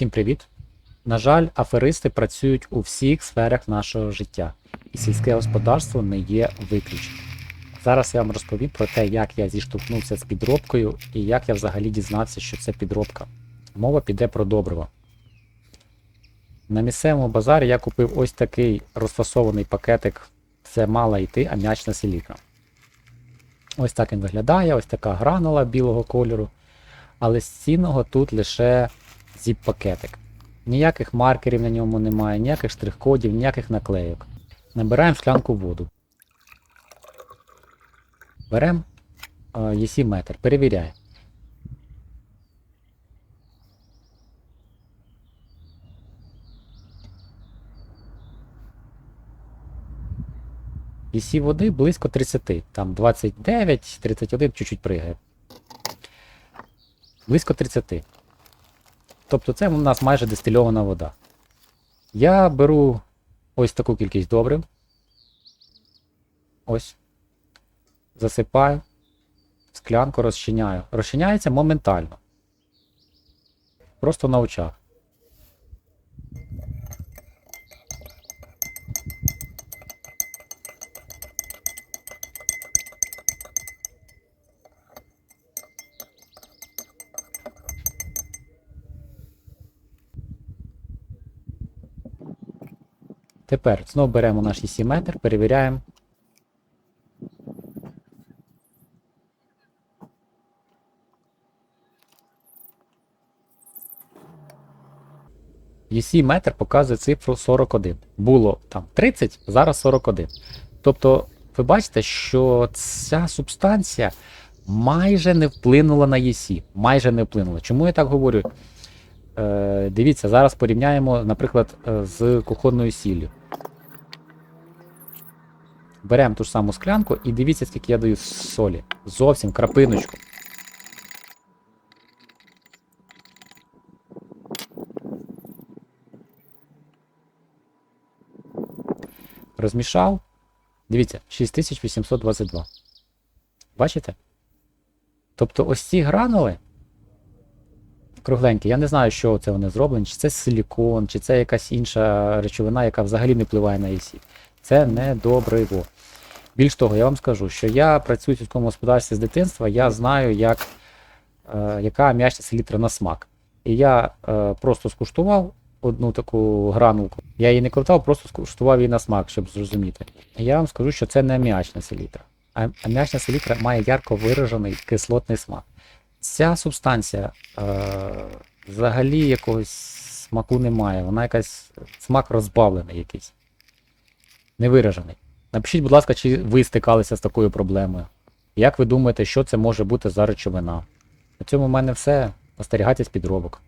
Всім привіт! На жаль, аферисти працюють у всіх сферах нашого життя, і сільське господарство не є виключенням. Зараз я вам розповім про те, як я зіштовхнувся з підробкою і як я взагалі дізнався, що це підробка. Мова піде про добриво. На місцевому базарі я купив ось такий розфасований пакетик. Це мала йти ам'ячна селітра. Ось так він виглядає, ось така гранула білого кольору. Але з цінного тут лише зіп-пакетик. Ніяких маркерів на ньому немає, ніяких штрих-кодів, ніяких наклейок. Набираємо шклянку воду. Беремо е, єсі метр, перевіряємо. Єсі води близько 30, там 29, 31 чуть-чуть пригає. Близько 30. Тобто це у нас майже дистильована вода. Я беру ось таку кількість добрив. Ось. Засипаю. Склянку розчиняю. Розчиняється моментально. Просто на очах. Тепер знову беремо наш EC-метр, перевіряємо. EC-метр показує цифру 41. Було там 30, зараз 41. Тобто, ви бачите, що ця субстанція майже не вплинула на EC. Майже не вплинула. Чому я так говорю? Е, дивіться, зараз порівняємо, наприклад, е, з кухонною сіллю. Беремо ту ж саму склянку і дивіться, скільки я даю солі. Зовсім крапиночку. Розмішав. Дивіться, 6822. Бачите? Тобто ось ці гранули кругленькі, я не знаю, що це вони зроблені, чи це силікон, чи це якась інша речовина, яка взагалі не впливає на ЄСі. Це не добриво. Більш того, я вам скажу, що я працюю в сільському господарстві з дитинства, я знаю, як, е, яка м'ячна селітра на смак. І я е, просто скуштував одну таку гранулку. Я її не ковтав, просто скуштував її на смак, щоб зрозуміти. І я вам скажу, що це не м'ячна селітра. А м'ячна селітра має ярко виражений кислотний смак. Ця субстанція е, взагалі якогось смаку немає. Вона якась смак розбавлений якийсь. Невиражений. Напишіть, будь ласка, чи ви стикалися з такою проблемою. Як ви думаєте, що це може бути за речовина? На цьому в мене все. Остерігайтесь підробок.